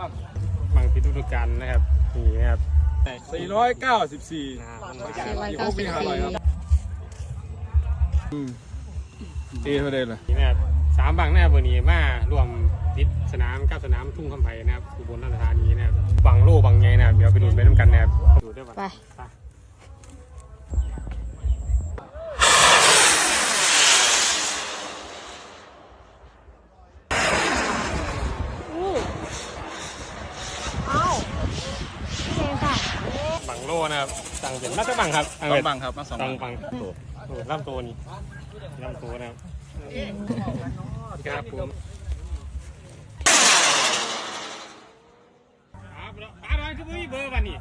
ลัดบางพิธีการนะครับนี่นะครับสี่ร้อยเก้าสิบสี่นะมันสี่ร้อยเก้าสิบสี่ตีเท่าเดิมเลยนี่นะครับสามบางนะครับวันนี้มารวมติดสนามกับสนามทุ่งคำไผ่นะครับอุบลราชธานีนะครับบังโลบังไงนะครับเดี๋ยวไปดูไปน้ำกันนะครับดูด้วยไป ไป เอ้าเชนค่ะ บังโลนะครับสั่งเป็น มาตรบังครับสองบังครับมาสองบับังงบังโอ้ล่ำตัวนี่ล่ำตัวนะครับครับผมครับแล้วป้าดอยคือมีเบอร์วันนี้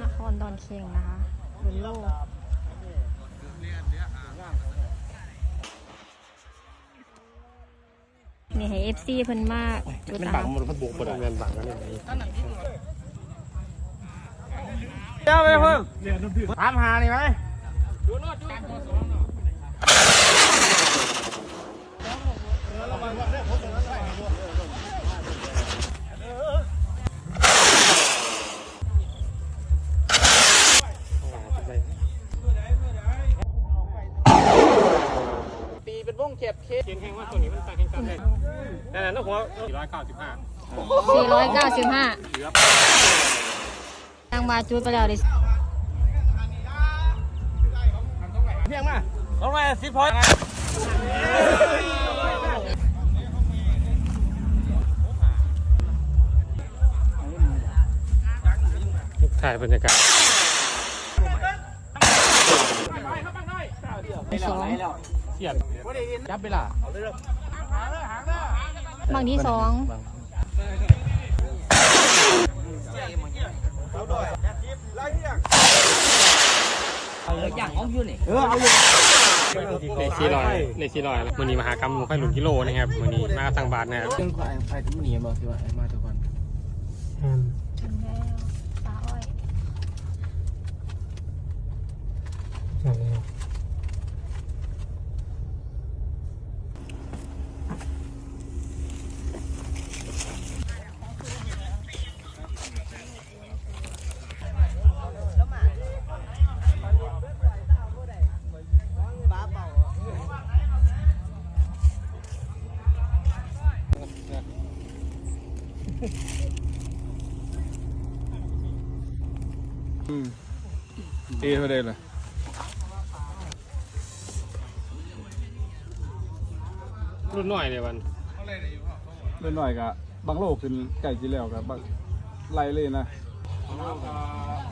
นครดอนเคียงนะคะบุญโล นี่ให้เอฟซีเพิ่นมาจุดเป็นนะบังคะมันพัดบุกประดับเงินบังกันนี่เจ้าไปเพิ่มถามหานี่ไหม เป็นวงเจ็บเคสเขียนแข่งว่าตัวนี้มันตั้งแข่งกันได้แต่นั้นต้องหัว495สี่ร้อยเก้าสิบห้าทางมาจุดไปแล้วดิเพียงมาลงมาสิบพอยถ่ายบรรยากาศสองเสียดจับเวลาบางที่สองเอออย่างของอยู่นี่เลขสี่ร้อยเลขสี่ร้อยมือนี้มหากรรมหมูไข่หลุนกิโลนะครับมือนี้มาทางบาทนะครับเรื่องไฟไฟที่มันหนีบอกสิว่าไอ้มาทุกคน ตีเท่าเดิมเลยรุ่นหน่อยเลยวันเล่นหน่อยกะบังโลกขึ้นไก่จีแล้วกับบังไล่เลยนะสนาม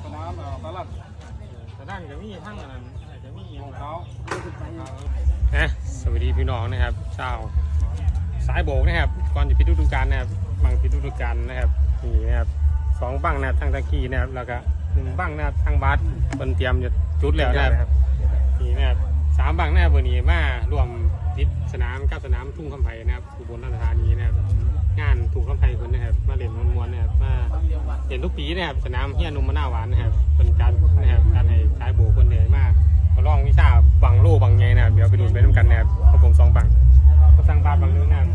สนามตลัดแต่ด้านจะมีทั้งอันนั้นจะมีของเขานะสวัสดีพี่น้องนะครับเช้าสายโบกนะครับ ก่อนจะพิจฤดูกาลนะครับ บางพิดูกาลนะครับนี่นะครับสองบังนะทางตะกี้นะครับแล้วก็หนึ่งบังนะทางบาสเป็นเตรียมจะจุดแล้วนะครับนี่นะครับสามบังนะครับวันนี้มารวมติดสนามกับสนามทุ่งคำไผ่นะครับอุบลราชธานีนะครับงานทุ่งคำไผ่คนนะครับ มาเล่นมวนๆนะครับมาเห็นทุกปีนะครับสนามเฮียนุมมะนาวหวานนะครับเป็นการนะครับการให้สายโบคนเหนื่อยมากมาลองวิชาบังโลบังไงนะครับเดี๋ยวไปดูไปน้ำกันนะครับเพราะผมสองบังก็สร้างบาทบังนึงนะครับ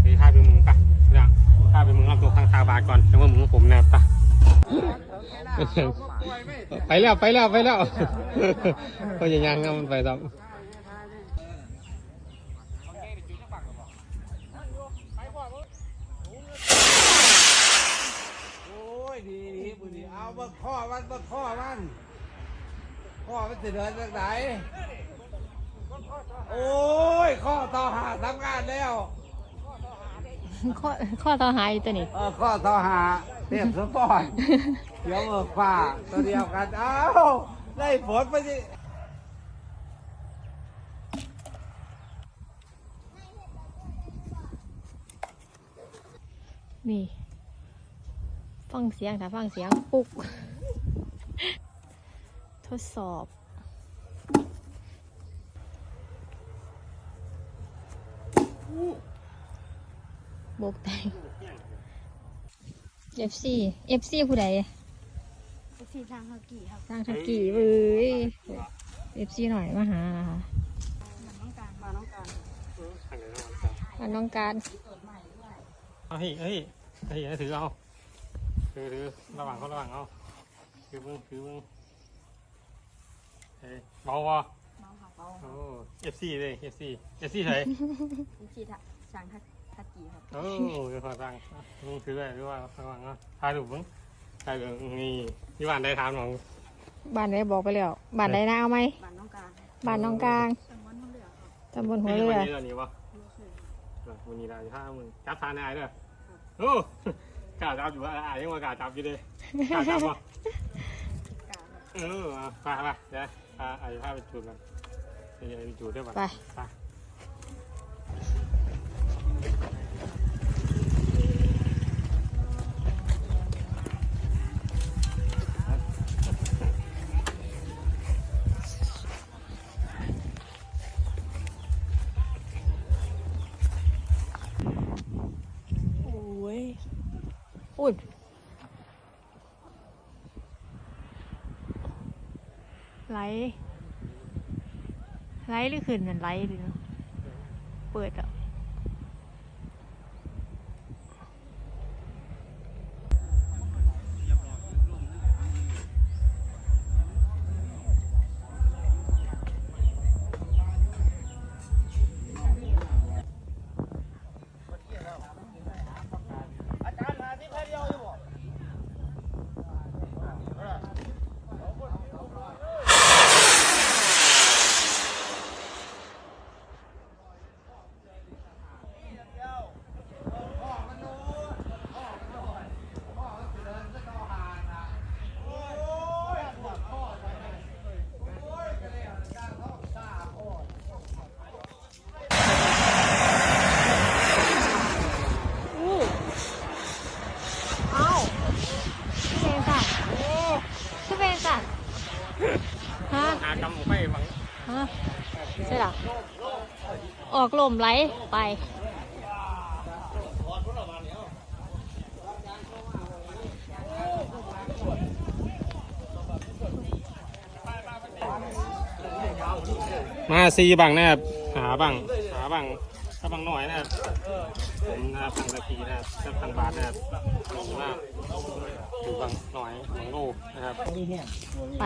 ไปท่าไปมึงปะนะท่าไปมึงรับตัวข้าก่อนแล้วว่ามึงของผมนะครับปะไปแล้วไปแล้วไปแล้วก็ย่ายังนมันไปต่อโอ้ยดีดีดีเอาบักข้อมันบักข้อมันข้อมันจะเดินจากไหนโอ้ย ข้อต่อหาทำงานแล้ว ข้อข้อต่อหายตัวนี้เออข้อต่อหาเทียบสปอร์ตเดี๋ยวเบิกฝ่าตัวเดียวกันเอ้าได้ผลไปสินี่ฟังเสียงถ้าฟังเสียงปุก ทดสอบ บกแตง FC FC ผู้ใดสีทางฮอกกี้ครับสร้างทักกี้เว้ย FC หน่อยมาหานะคะน้องการมาน้องการทางานน้องการ เอาเฮ้ยเฮ้ยเฮ้ยให้ถือเอา ถือถือระหว่างเขาระหว่างเอาถือมึงถือมึงเฮ้ยเบาบ่โอ้เอฟซีเลยเอฟซีเอฟซีเฉยขี่ช้างทัก ทักกี่ครับโอ้เดี๋ยวขอตังค์มึงถือไว้หรือว่าระหว่างเอาถ่ายรูปมึงถ่ายรูปนี่ที่บ้านได้ถามหนองบ้านไหนบอกไปแล้วบ้านไหนนะเอาไหมบ้านน้องการบ้านน้องกลางตำบลห้องเหลือครับตำบลหัวเรือวันนี้ตอนนี้วะวันนี้ได้ถ้ามึงจับทานได้เด้อโอ้กล้าจับอยู่ว่าอะยังว่ากล้าจับอยู่เลยกล้าจับวะกาครับเออไปไปเดี๋ยวพาอาจจะพาไปจูดกันเดี๋ยวไปจูดด้วยป่ะไป ไหลไหลหรือขึ้นนั่นไหลดิเนาะเปิดอะ อู้เอ้าคือเป็นสัตว์คือเป็นสัตว์ฮะ หากำผมไปบัง ฮะใช่หรอ ออกลมไหลไป มาซีบังนะครับ หาบังหาบังถ้าบังหน่อยนะครับผมนะครับทางตะกีนะครับถ้าทางบาทนะครับผมว่าดูบังหน่อยบังโลนะครับไป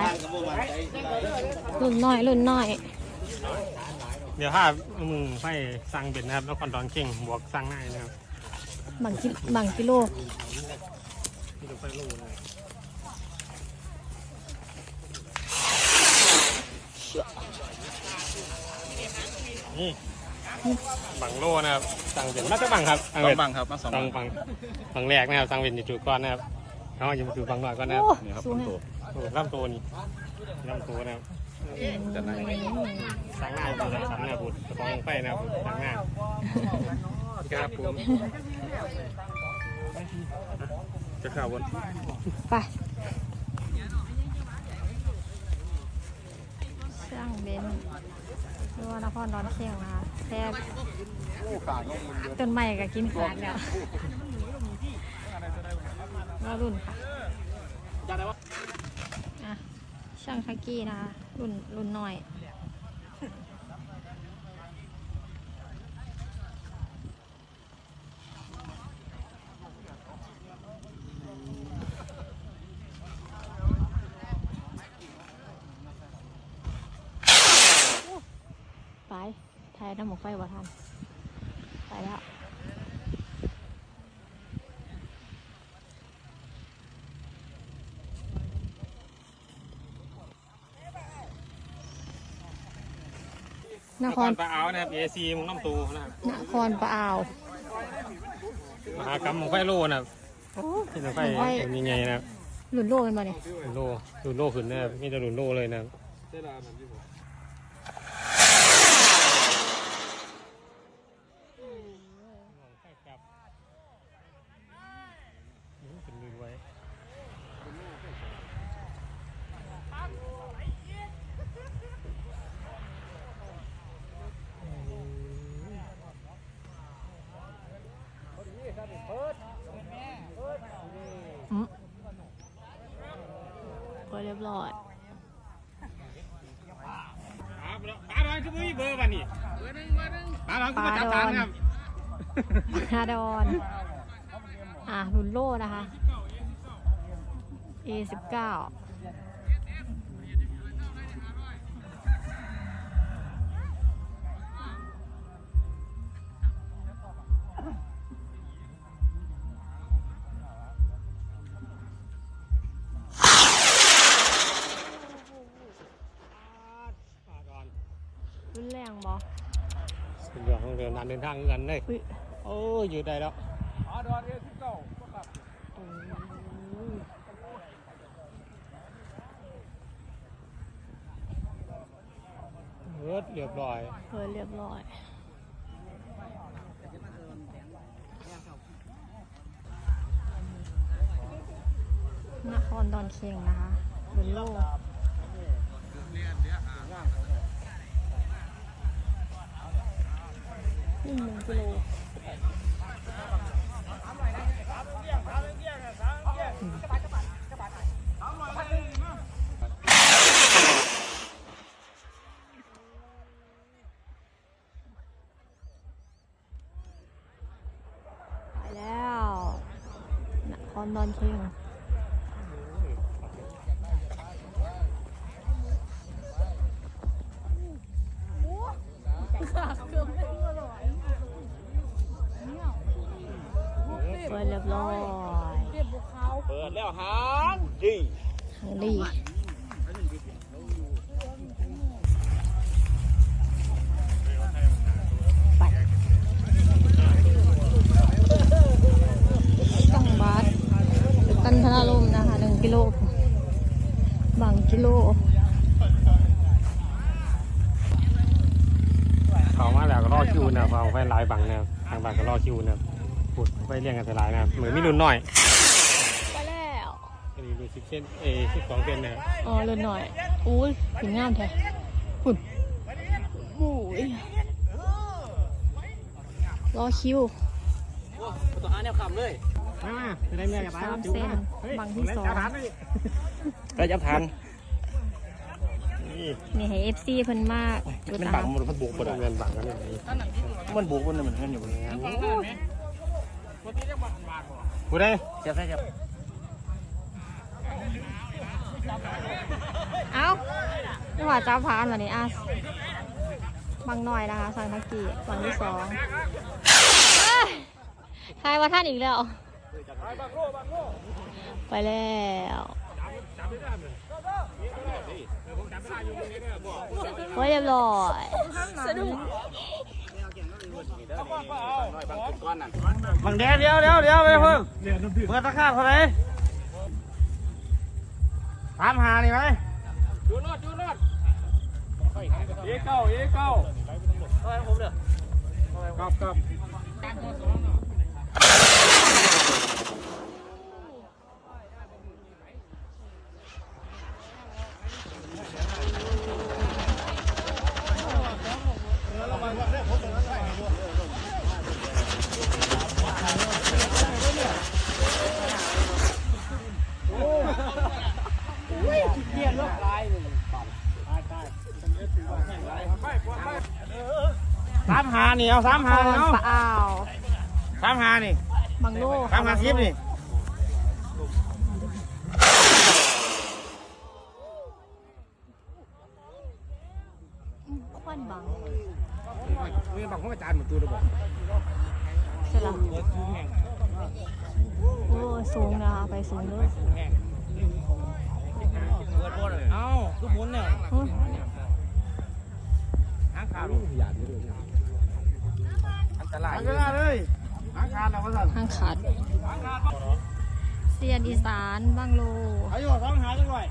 รุ่นน้อยรุ่นน้อย เดี๋ยวถ้ามึงไปสั่งเบ็ดนะครับ แล้วคอนดอนเก่งบวกสั่งง่ายนะครับบางกิบางกิโลที่จะไปโลนะนี่บังโลนะครับ สั่งเบ็ดมาจะบังครับสองบังครับมาสองสั่บังงบังบังแรกนะครับ สั่งเบ็ดอยู่จุดก่อนนะครับเอาอย่ามาถือบังหน่อยก่อนนะครับโอ้นี่ครับสูงตัวโอ้ล่ำตัวนี่ล่ำตัวนะครับ จะไหนสั่งง่ายดูสั่งนะครับบุตรกระป๋องไฟนะสั่งง่ายครับผมจะข่าวบนไปช่างเบนซ์หรือว่านครดอนเชียงนะคะแค่ต้นไม้ก็กินขาดแล้วรอรุ่นค่ะอะช่างทักกี้นะคะ รุ่นรุ่นน้อย ไปถ่ายน้ำหมกไฟบ่ทัน ไปแล้ว นนคครรปลาเอานะครับเอซีมุงน้ำตูนะครับนครปะอ่าวมหากรรมของไฟโลนะครับโอ้ที่จะไฟเป็นยังไงนะครับหลุนโลกันมาเนี่ยหลุนโลหลุนโลขึ้นนะครับมีแต่หลุนโลเลยนะครับ รุนแรงบอสุดยอดของเดินนานเดินทางเงินเลยอุ้ยโอ้ยอยู่ได้แล้วอาดอนเอสิบเก้าครับเอิดเรียบร้อยเออเรียบร้อยนครดอนเคียงนะคะรุนโล่ หนึ่งกิโลไปแล้วนครดอนเคียง รอคิวนะครับปุดไฟเรียงกันแต่หลายนะครับเหมือนมีรุ่นน้อยไปแล้วอันนี้ดูสิบเซนเอสิบสองเซนนะครับอ๋อเลือนหน่อยอุ้ยถึงงามแท้หุ่นอุ้ยรอคิวตัวหาแนวคำเลยมาจะได้เมียกับสามเซนบังที่สองก็จะทัน นี่ให้เอฟซีเพิ่นมากดูมันตาบังมมันบุกกดเงินบังกันเลยมันบุกมันเหมือนกันอยู่กูได้เจ็บใช่เจ็บเอ้านี่หว่าจ้าพานเหรอนี่อะบังหน่อยนะคะสังทักกี้บังที่สองเอ้ยทายว่าท่านอีกแล้ว ไปแล้ว ไว้เรียบร้อยสนุกบังแดดเดี๋ยวเดี๋ยวเดี๋ยวไปเพิ่มเปิดตะขาบเท่าไหร่ตามหานี่ไหมจูนรถจูนรถเอเก้าเอเก้าเท่าไหร่ผมเด้อครับครับ ตามหา นี่เอาตามหาพรเอาปะอ่าวตามหานี่บังโลตามหาคลิปนี่ควันบังมีบางคนอาจารย์เหมือนตัวระบอกใช่ละโอ้สูงนะคะไปสูงด้วยเอ้าคือหมุนเนี่ยอื้อหางขาดอัน ตรายอันตรายเลยหางขาดเราก็สั่นห้างขาดเสียนอีสานบังโลอายุสองหาจังหน่อย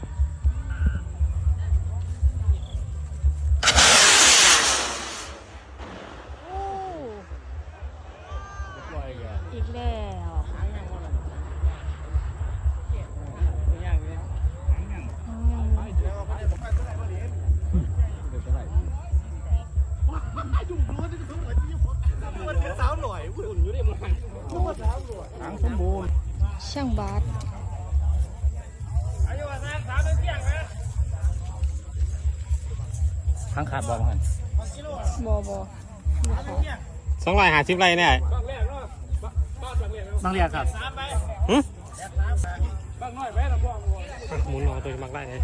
หางขาดบ่มันบอบอบ่ขอสองร้อยห้าสิบไรเนี่ยต้องเรียกครับหึบางน้อยแม่ละบ่อะหมุนเอาตัวมักได้เลย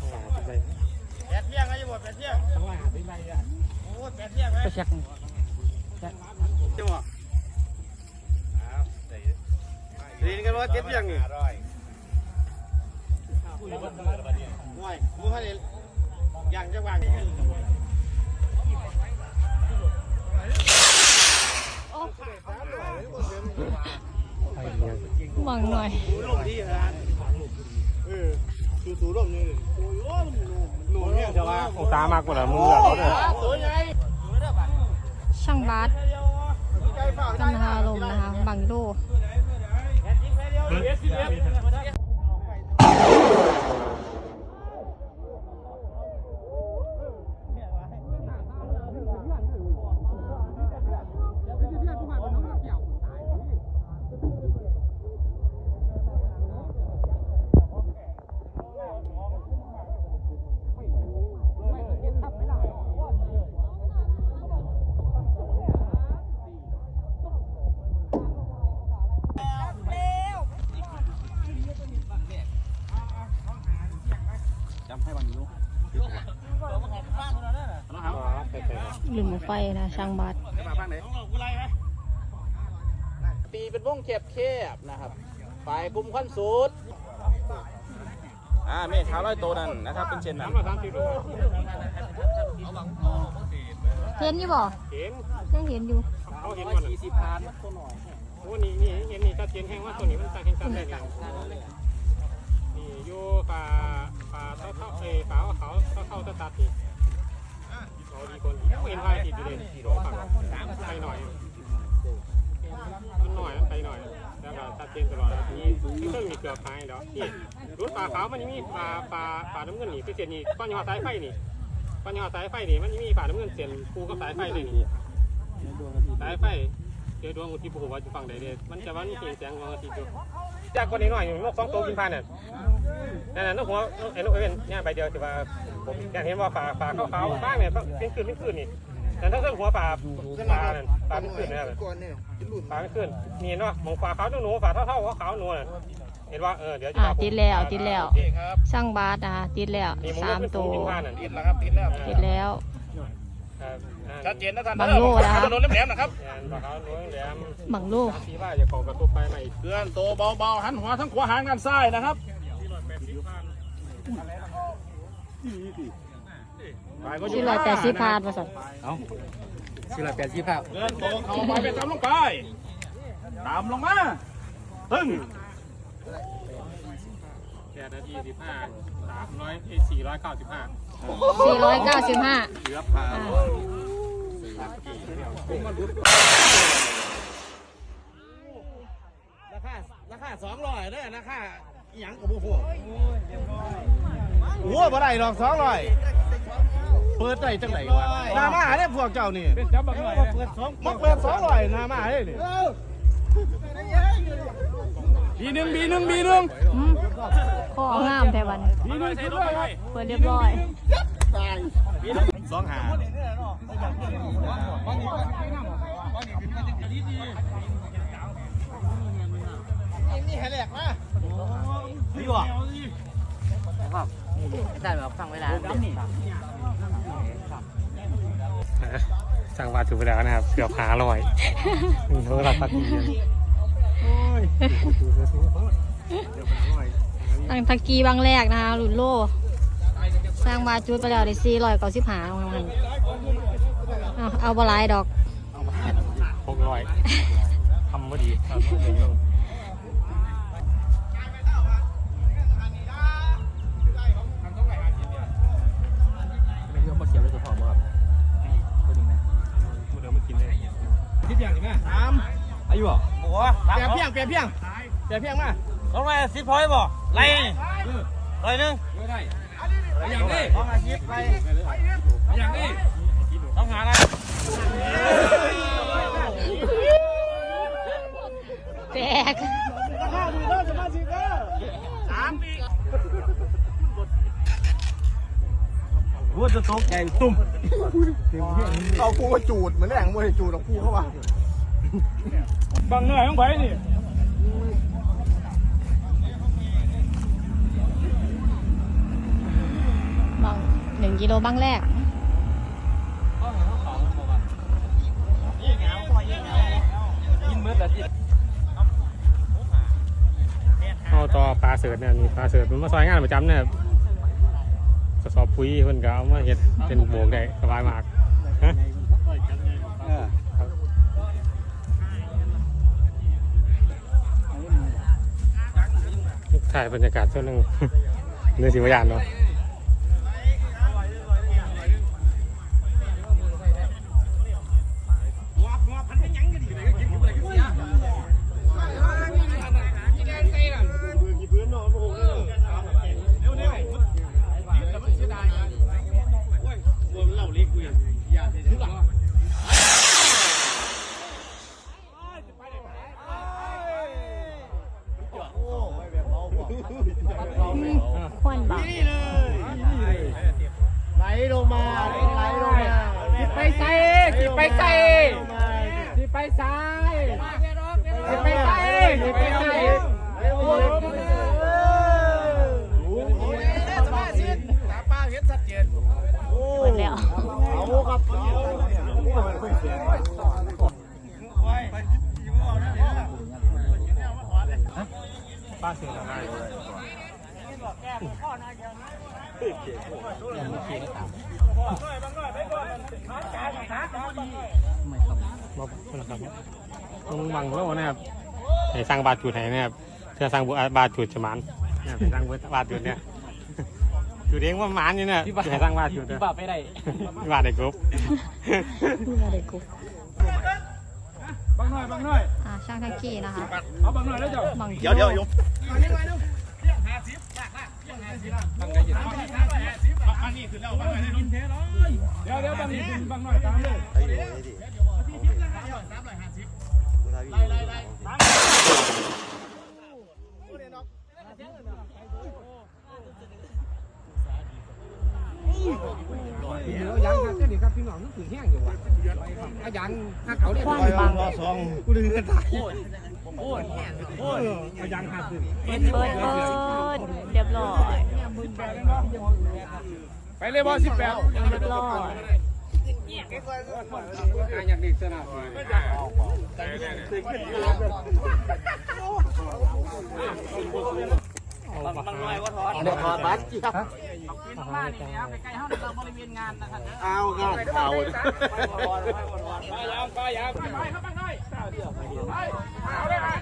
สองร้อยห้าสิบไรแปดเที่ยงไอ้บ่แปดเที่ยงสองร้อยห้าสิบไรอะโอ้แปดเที่ยงไหมก็เช็คจังหวะดีกันว่าเจ็ดเที่ยงนี่ห่วยมูฮันเลย อย่างจังหวะหวังหน่อยลงดีขนาดเออสูสูร่มนี่โอ้ยมันหนูเนี่ยจะว่าองศามากกว่าละมือเหรอเนี่ยตัวใหญ่ช่างบาสจันทาลมนะคะบังโด ไฟนะช่างบาสตีเป็นวงแคบแคบนะครับฝ่ายกลุ่มขั้นสุดอ่าเมฆขาวร้อยโตนั่นนะครับเป็นเช่นนั้นสามร้อยสามสิบโลเห็นอยู่บ่เห็นยังเห็นอยู่เขาเห็นวันสี่สิบพันโอ้นี่นี่เห็นนี่ชัดเจนแห้งว่าตัวนี้มันตาแห้งชัดเลยนี่นี่อยู่ป่าป่าเท่าเท่าเอ้ป่าเขาเท่าเท่าตะตัดนี่ เราดีคนเห็นไฟติดอยู่เลยโดนฝั่งไปหน่อยมันหน่อยมันไปหน่อยแล้วก็ชัดเจนตลอดนี่ที่เครื่องมีเกือบหายแล้วนี่รูดป่าขาวมันมีป่าป่าป่าน้ำเงินนี่คือเส้นนี่ก้อนยอสายไฟนี่ก้อนยอสายไฟนี่มันมีป่าน้ำเงินเส้นคู่กับสายไฟเลยนี่สายไฟเดี๋ยวดวงอุทิศผู้ว่าจะฟังได้เด้มันจะว่ามีเสียงเสียงของอุทิศอยู่ จากคนนี้หน่อยนกสองตัวกินพันเนี่ยนั่นน่ะนกหัวไอ้นกเอ็นเนี่ยใบเดียวที่ว่าผมอยากเห็นว่าป่าป่าขาวๆบ้างเนี่ยเป็นคืนเป็นคืนนี่แต่ถ้าเรื่องหัวป่าป่าเนี่ยป่าเป็นคืนเนี่ยป่าเป็นคืนมีเนาะมองป่าขาวหนูป่าเท่าๆขาวหนูน่ะเห็นว่าเออเดี๋ยวจะอ่าติดแล้วติดแล้วช่างบาสนะคะติดแล้วนี่มึงสามเป็นตัวกินพันน่ะติดแล้วครับติดแล้ว ติดแล้วชัดเจนนะท่านบังโลนะคะถนนแหลมๆนะครับป่าขาวหนูแหลมบังลูกสีว่าจะขอกระตุกไปใหม่เคลื่อนตัวเบาๆหันหัวทั้งขวาหางด้านซ้ายนะครับสี่ร้อยแปดสิบพาดมาสั่นเคลื่อนตัวเข้าไปไปตามลงไปตามลงมาตึ้งแปดนาทีสิบห้าสามร้อยสี่ร้อยเก้าสิบห้า สี่ร้อยเก้าสิบห้าเหลือพาราคาราคาสองร้อยเด้อราคาอิหยังกับบุฟหัวบ่ได้ดอกสองร้อยเปิดได้จังไหนวะหนามาเนี่ยพวกเจ้านี่เป็นจับบังหน่อยนะมักเปิดสองร้อยหนามาเลยนี่บีหนึ่งบีหนึ่งบีหนึ่งอืม ข้องามแต่วันบีหนึ่งสุดด้วยครับเปิดเรียบร้อยสองหานี่ให้แหลกมานี่วะสั่งวาถูกไปแล้วนะครับเกือบหาลอยมีโทรศัพท์ตัดดี ตั้งตะกี้บางแรกนะคะหลุดโล สร้างบาจุดไปแล้วได้สี่ร้อยเก้าสิบห้าประมาณเอาเอาบหลายดอกหกร้อยทำไม่ดีคิดอย่างนี้ไหมสามอายุอะหัวเปียเพียงเปียเพียงเปียเพียงมา สองร้อยสิบพอยบ่ไรร้อยหนึ่งไม่ได้อย่างนี้สองอาชีพไรอย่างนี้ต้องหาอะไรแตกหัวจะตกใจงตุ่มเอากูมาจูดเหมือนแหล่งมวยจูดของกูเข้ามาบังเหนื่อยของไผนี่ บังหนึ่งกิโลบังแรกเอาต่อปลาเสือเนี่ยนี่ปลาเสือมันมาซอยงานประจำเนี่ยครับกระสอบปุ๋ยเพิ่นก็เอามาเฮ็ดเป็นโบกได้สบายมากฮะครับถ่ายบรรยากาศช่วงหนึงเรื่องสิวายานเนาะ ให้สร้างบาดจุดให้นะครับเพื่อสร้างบาดจุดจะมันเนี่ยไปสร้างบาดจุดเนี่ยจุดเองว่ามันนี่เนี่ยให้สร้างบาดจุดเนี่ยปรับไม่ได้บาดได้ครบนี่มาเด็กกุ๊กบังหน่อยบังหน่อยอ่าช่างทักกี้นะคะ เอาบังหน่อยแล้วเจ้าบังเดี๋ยวเดี๋ยวโยมเดี๋ยวเดี๋ยวบังนี่ขึ้นบังหน่อยตามเลยเอา ยังถ้าเขาเรียกควนบังกูดึงกันตายเอายางหักขึ้นเบิร์ดเบิดเบิดเรียบร้อยไปเลยบอสิบแปดเรียบร้อยอย่างนี้สนะเอาปลาหาเดี๋ยวขอบัตรจีครับบ้านนี่นะครับใกล้ๆห้องเราบริเวณงานนะครับเอาครับเอาไปยางไปไปเข้าบังหน่อยเอาเลยฮะ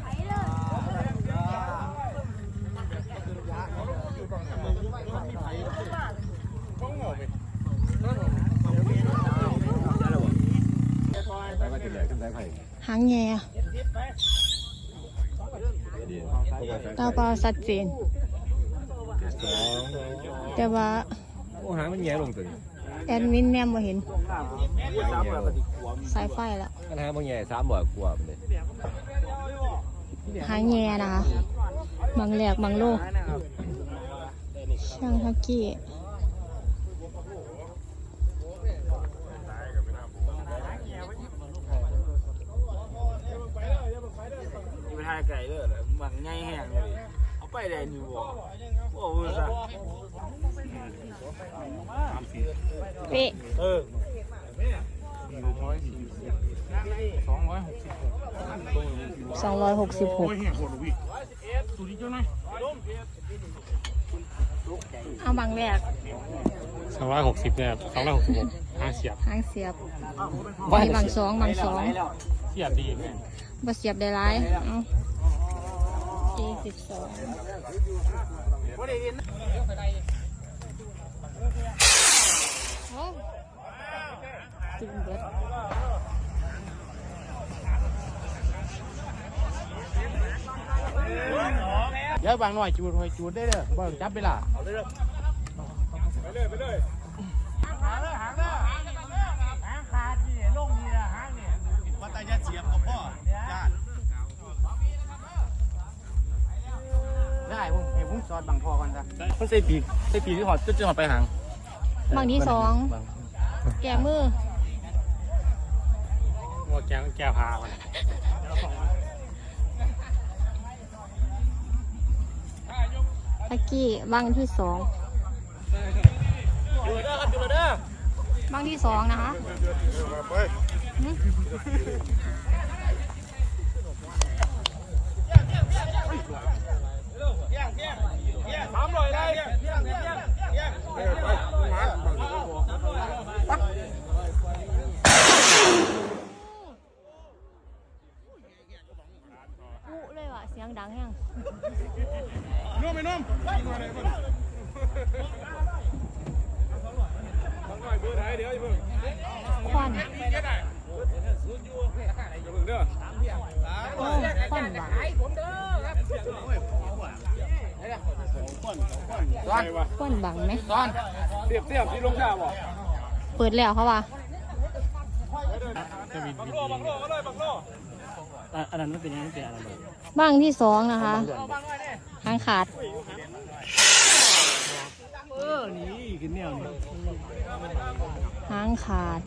หางแง่ตาเปล่าชัดเจน แต่ว่าโอ้หางมันแย่ลงตึงแอดมินแนมมาเห็นสายไฟแล้วปัญหามันแย่สามบ่อยกว่ามันเลยหางแง่นะคะบางแหลกบางโลกช่างทักกี้นี่เป็นทางไกลเลยบางง่ายแห้งเลยเอาไปได้นี่บ่ โอ้โหซะเป๊ะเออสองร้อยหกสิบหกเอาบางแหลกสองร้อยหกสิบเนี่ยสองร้อยหกสิบหกห้าเสียบห้างเสียบมีบางสองบางสองเสียบดีเนี่ยบ่เสียบได้ร้ายเอาเอสิบสอง จุ่มเบิดเดี๋ยวบางหน่อยจูดหน่อยจูดได้เด้อบ่จับเวลาไปเลยไปเลยยาเจี๊ยบอะ ได้ผมเห็นผมสอนบางพอก่อนจ้ะเขาใส่ปีกใส่ปีกที่หอดจะจะหอดไปหางบางที่สองแก่มือว่าแก้วแก้วพามันตะกี้บังที่สองบังที่สองนะคะ หึปุ๊เลยว่ะเสียงดังแฮงนุ่มไม่นุ่มเบอร์ไทยเดี๋ยวอย่าเพิ่งควันอย่าเพิ่งเด้อโอ้ควันบั งใช่ปะควันบังไหมเทียบเทียบที่ลงดาวบ่เปิดแล้วเขาว่าบังโลบังโลมาเลยบังโลอันนั้นไม่เป็นยังไม่เป็นอะไรเลยบังที่สองนะคะหางขาดเออนี่คือแนวนี้หางขาด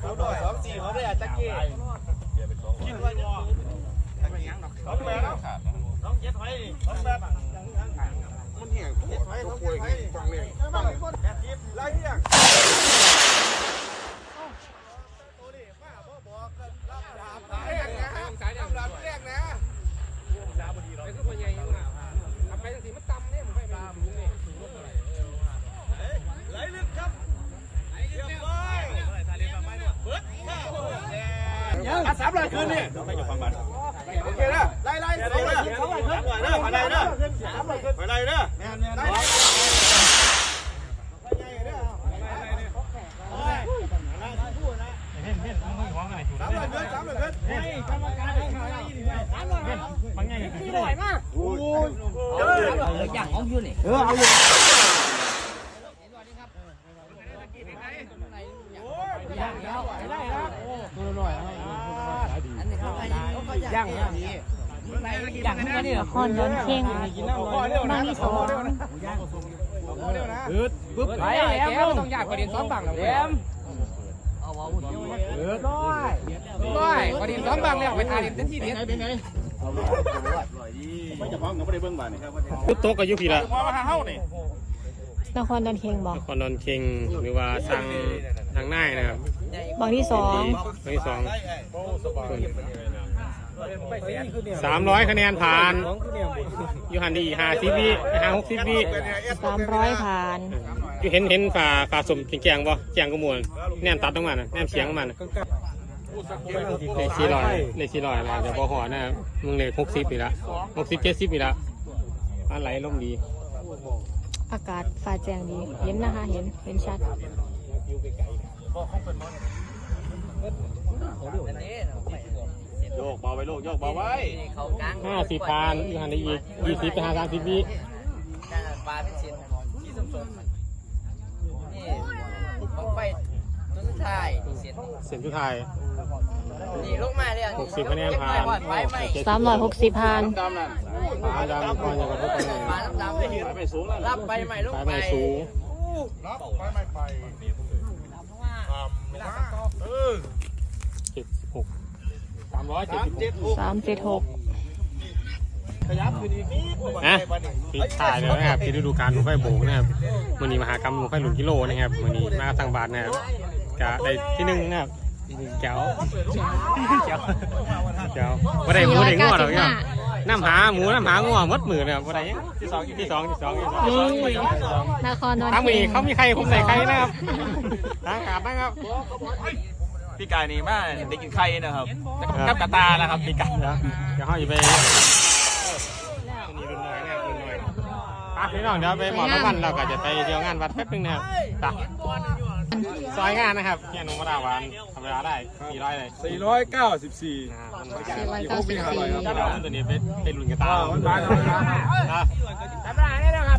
เขาดอยสองสี่เขาได้อาตะกี้ คิดว่าจะสองแปดสองเจ็ดไว้สองแปดมันเหี้ยเจ็ดไว้สองเจ็ดไว้ฟังเลยฟังไล่เหี้ยงามร้อยคืนนี่โอเคนะไล่ไล่ไล่ไล่สามร้อยคืนไล่ไล่นะสามร้อยคืนไล่นะไล่สามร้อยคืนสามร้อยคืน อย่างของยูนี่ เออเอาอยู่ ย่างอย่างนี้ย่าง นี้นี่ละครย้อนเข่งบังที่สองปึ๊บไปแล้วต้องยากประเด็นซ้อมบังแล้วเอ็มร้อยร้อยประเด็นซ้อมบังแล้วไปทาเด็นเต็มที่เด็ดเป็นไงไม่จะพร้อมกับไม่ได้เบิ่งบ้านนี่ครับพุทโตกับยุพีละมาหาเฮานี่นครดอนเข่งบอกนครดอนเค็งหรือว่าทางทางน่ายนะครับบังที่สองบางที่สอง สามร้อยคะแนนผ่านยูฮันดีห้าสิบวิห้าหกสิบวิสามร้อยผ่านอยู่เห็นเห็นฝ่าฝ่าสมแกงบ่แกงก็มวนแนมตัดต้องมันแนมเสียงมันเลขสี่ร้อยเลขสี่ร้อยนะเดี๋ยวพอหอนะครับมึงเลขหกสิบปีละหกสิบเจ็ดสิบปีละอันไหลลมดี อากาศฟ้าแจ้งดีเห็นนะคะเห็นเห็นชัด โยกเบาไว้โลกโยกเบาไว้ห้าสิบพันยูฮันดีอีกยี่สิบไปหาสามสิบวิปลาเป็นเส้นที่สมสมนี่บังไฟตัวสุดท้ายเส้นเสียงสุดท้ายนี่ลงมาเลยหกสิบคะแนนผ่านไฟไหม้สามร้อยหกสิบผ่านดำนั่นฟ้าดำก่อนจะกระทบกันปลาดำๆเลยไปสูงแล้วรับไปใหม่ลงสายไปไม้สูงรับไปไม่ไปเออ เจ็ดสิบหก สามร้อยเจ็ดสิบหกเจ็ดหกสามเจ็ดหกขยับคือดีนี่นะปิดถ่ายเลยนะครับที่ฤดูกาลหมูไฟโบกนะครับมือนี้มหากรรมหมูไฟหลุนกิโลนะครับมือนี้มาทางบาทนะครับกะได้ที่หนึ่งนะครับแก้วแก้วแก้วว่าได้หมูได้งัวหรอกเนี่ยน้ำหาหมูน้ำหางัวหมดมือนะครับว่าได้ยังที่สองที่สองที่สองที่สองนี่นครดอนทั้งมีเข่งเขามีใครผมใส่ใครนะครับทางขาดนะครับ พี่กายนี่มาได้กินไข่นะครับกับกระตานะครับพี่กายเดี๋ยวเดี๋ยวเขาจะไปนี่รุ่นน้อยนะครับรุ่นน้อยอะพี่น้องเดี๋ยวไปหมอน้ำมันเราก็จะไปเที่ยวงานวัดแป๊บนึงนะครับไปซอยงานนะครับแค่นมะนาวหวานทำเวลาได้400เลยสี่ร้อยเก้าสิบสี่อ่ามันสี่ร้อยเก้าสิบสี่ตัวนี้ไปไปรุ่นกันตามันมาแล้วนะอะทำไรได้แล้วครับ